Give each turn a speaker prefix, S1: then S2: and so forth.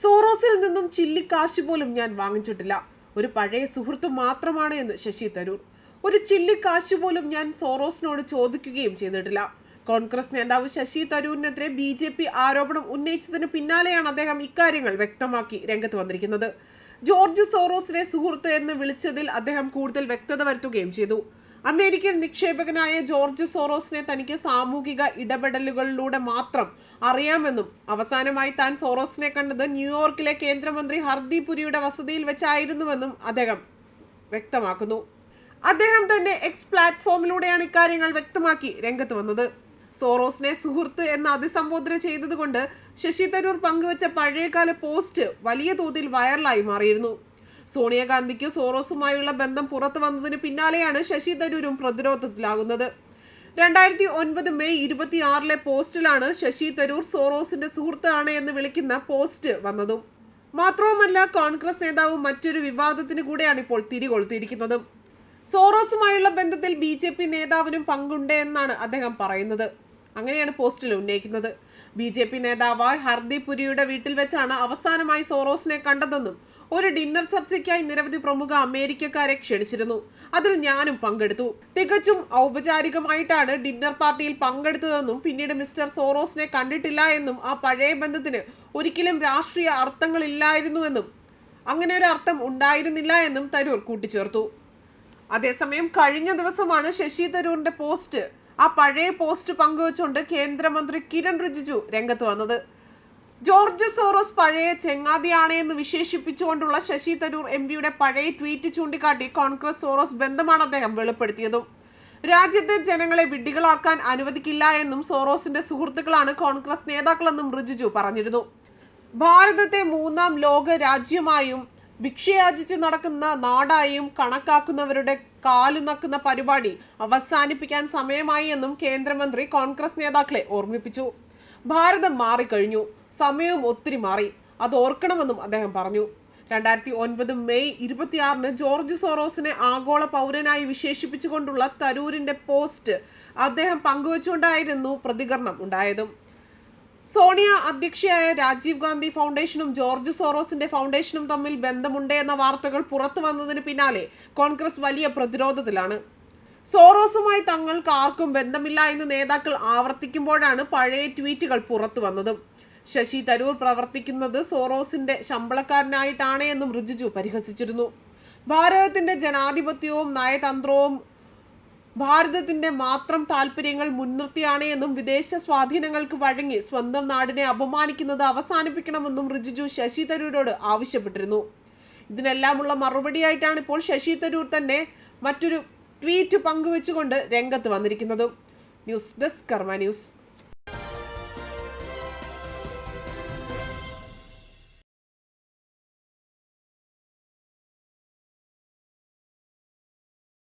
S1: സോറോസിൽ നിന്നും ചില്ലിക്കാശ് പോലും ഞാൻ വാങ്ങിച്ചിട്ടില്ല. ഒരു പഴയ സുഹൃത്ത് മാത്രമാണ് എന്ന് ശശി തരൂർ. ഒരു ചില്ലിക്കാശ് പോലും ഞാൻ സോറോസിനോട് ചോദിക്കുകയും ചെയ്തിട്ടില്ല. കോൺഗ്രസ് നേതാവ് ശശി തരൂരിനെതിരെ ബി ജെ പി ആരോപണം ഉന്നയിച്ചതിന് പിന്നാലെയാണ് അദ്ദേഹം ഇക്കാര്യങ്ങൾ വ്യക്തമാക്കി രംഗത്ത് വന്നിരിക്കുന്നത്. ജോർജ് സോറോസിനെ സുഹൃത്ത് എന്ന് വിളിച്ചതിൽ അദ്ദേഹം കൂടുതൽ വ്യക്തത വരുത്തുകയും ചെയ്തു. അമേരിക്കൻ നിക്ഷേപകനായ ജോർജ് സോറോസിനെ തനിക്ക് സാമൂഹിക ഇടപെടലുകളിലൂടെ മാത്രം അറിയാമെന്നും അവസാനമായി താൻ സോറോസിനെ കണ്ടത് ന്യൂയോർക്കിലെ കേന്ദ്രമന്ത്രി ഹർദീപ് പുരിയുടെ വസതിയിൽ വെച്ചായിരുന്നുവെന്നും അദ്ദേഹം വ്യക്തമാക്കുന്നു. അദ്ദേഹം തന്നെ എക്സ് പ്ലാറ്റ്ഫോമിലൂടെയാണ് ഇക്കാര്യങ്ങൾ വ്യക്തമാക്കി രംഗത്ത് വന്നത്. സോറോസിനെ സുഹൃത്ത് എന്ന് അതിസംബോധന ചെയ്തതുകൊണ്ട് ശശി തരൂർ പങ്കുവച്ച പഴയകാല പോസ്റ്റ് വലിയ തോതിൽ വൈറലായി മാറിയിരുന്നു. സോണിയാഗാന്ധിക്ക് സോറോസുമായുള്ള ബന്ധം പുറത്തു വന്നതിന് പിന്നാലെയാണ് ശശി തരൂരും പ്രതിരോധത്തിലാകുന്നത്. രണ്ടായിരത്തി ഒൻപത് മെയ് ഇരുപത്തിയാറിലെ പോസ്റ്റിലാണ് ശശി തരൂർ സോറോസിന്റെ സുഹൃത്താണ് എന്ന് വിളിക്കുന്ന പോസ്റ്റ് വന്നതും. മാത്രവുമല്ല കോൺഗ്രസ് നേതാവ് മറ്റൊരു വിവാദത്തിന് കൂടെയാണ് ഇപ്പോൾ തിരികൊളുത്തിയിരിക്കുന്നതും. സോറോസുമായുള്ള ബന്ധത്തിൽ ബി നേതാവിനും പങ്കുണ്ട് എന്നാണ് അദ്ദേഹം പറയുന്നത്. അങ്ങനെയാണ് പോസ്റ്റിൽ ഉന്നയിക്കുന്നത്. ബി ജെ പി നേതാവായ ഹർദീപ് പുരിയുടെ വീട്ടിൽ വെച്ചാണ് അവസാനമായി സോറോസിനെ കണ്ടതെന്നും ഒരു ഡിന്നർ ചർച്ചയ്ക്കായി നിരവധി പ്രമുഖ അമേരിക്കക്കാരെ ക്ഷണിച്ചിരുന്നു. അതിൽ ഞാനും പങ്കെടുത്തു. തികച്ചും ഔപചാരികമായിട്ടാണ് ഡിന്നർ പാർട്ടിയിൽ പങ്കെടുത്തതെന്നും പിന്നീട് മിസ്റ്റർ സോറോസിനെ കണ്ടിട്ടില്ല എന്നും ആ പഴയ ബന്ധത്തിന് ഒരിക്കലും രാഷ്ട്രീയ അർത്ഥങ്ങളില്ലായിരുന്നുവെന്നും അങ്ങനെ ഒരു അർത്ഥം ഉണ്ടായിരുന്നില്ല എന്നും തരൂർ കൂട്ടിച്ചേർത്തു. അതേസമയം കഴിഞ്ഞ ദിവസമാണ് ശശി തരൂറിന്റെ പോസ്റ്റ് ആ പഴയ പോസ്റ്റ് പങ്കുവച്ചുകൊണ്ട് കേന്ദ്രമന്ത്രി കിരൺ റിജിജു രംഗത്ത് വന്നത്. ജോർജ് സോറോസ് പഴയ ചെങ്ങാതിയാണ് എന്ന് വിശേഷിപ്പിച്ചുകൊണ്ടുള്ള ശശി തരൂർ എം പിയുടെ പഴയ ട്വീറ്റ് ചൂണ്ടിക്കാട്ടി കോൺഗ്രസ് സോറോസ് ബന്ധമാണ് അദ്ദേഹം വെളിപ്പെടുത്തിയതും. രാജ്യത്തെ ജനങ്ങളെ വിഡ്ഢികളാക്കാൻ അനുവദിക്കില്ല എന്നും സോറോസിന്റെ സുഹൃത്തുക്കളാണ് കോൺഗ്രസ് നേതാക്കളെന്നും റിജിജു പറഞ്ഞിരുന്നു. ഭാരതത്തെ മൂന്നാം ലോക രാജ്യമായും ഭിക്ഷയാചിച്ച് നടക്കുന്ന നാടായും കണക്കാക്കുന്നവരുടെ കാലു നക്കുന്ന പരിപാടി അവസാനിപ്പിക്കാൻ സമയമായി എന്നും കേന്ദ്രമന്ത്രി കോൺഗ്രസ് നേതാക്കളെ ഓർമ്മിപ്പിച്ചു. ഭാരതം മാറിക്കഴിഞ്ഞു. സമയവും ഒത്തിരി മാറി. അത് ഓർക്കണമെന്നും അദ്ദേഹം പറഞ്ഞു. രണ്ടായിരത്തി ഒൻപത് മെയ് ഇരുപത്തിയാറിന് ജോർജ് സോറോസിനെ ആഗോള പൗരനായി വിശേഷിപ്പിച്ചുകൊണ്ടുള്ള തരൂരിന്റെ പോസ്റ്റ് അദ്ദേഹം പങ്കുവച്ചുകൊണ്ടായിരുന്നു പ്രതികരണം ഉണ്ടായതും. സോണിയ അധ്യക്ഷയായ രാജീവ് ഗാന്ധി ഫൗണ്ടേഷനും ജോർജ് സോറോസിന്റെ ഫൗണ്ടേഷനും തമ്മിൽ ബന്ധമുണ്ട് എന്ന വാർത്തകൾ പുറത്തു വന്നതിന് പിന്നാലെ കോൺഗ്രസ് വലിയ പ്രതിരോധത്തിലാണ്. സോറോസുമായി തങ്ങൾക്ക് ആർക്കും ബന്ധമില്ല എന്ന് നേതാക്കൾ ആവർത്തിക്കുമ്പോഴാണ് പഴയ ട്വീറ്റുകൾ പുറത്തു വന്നതും. ശശി തരൂർ പ്രവർത്തിക്കുന്നത് സോറോസിന്റെ ശമ്പളക്കാരനായിട്ടാണ് എന്നും റിജിജു പരിഹസിച്ചിരുന്നു. ഭാരതത്തിന്റെ ജനാധിപത്യവും നയതന്ത്രവും ഭാരതത്തിന്റെ മാത്രം താല്പര്യങ്ങൾ മുൻനിർത്തിയാണ് എന്നും വിദേശ സ്വാധീനങ്ങൾക്ക് വഴങ്ങി സ്വന്തം നാടിനെ അപമാനിക്കുന്നത് അവസാനിപ്പിക്കണമെന്നും റിജിജു ശശി തരൂരോട് ആവശ്യപ്പെട്ടിരുന്നു. ഇതിനെല്ലാമുള്ള മറുപടിയായിട്ടാണ് ഇപ്പോൾ ശശി തരൂർ തന്നെ മറ്റൊരു ട്വീറ്റ് പങ്കുവെച്ചുകൊണ്ട് രംഗത്ത് വന്നിരിക്കുന്നത്. News desk Karma news.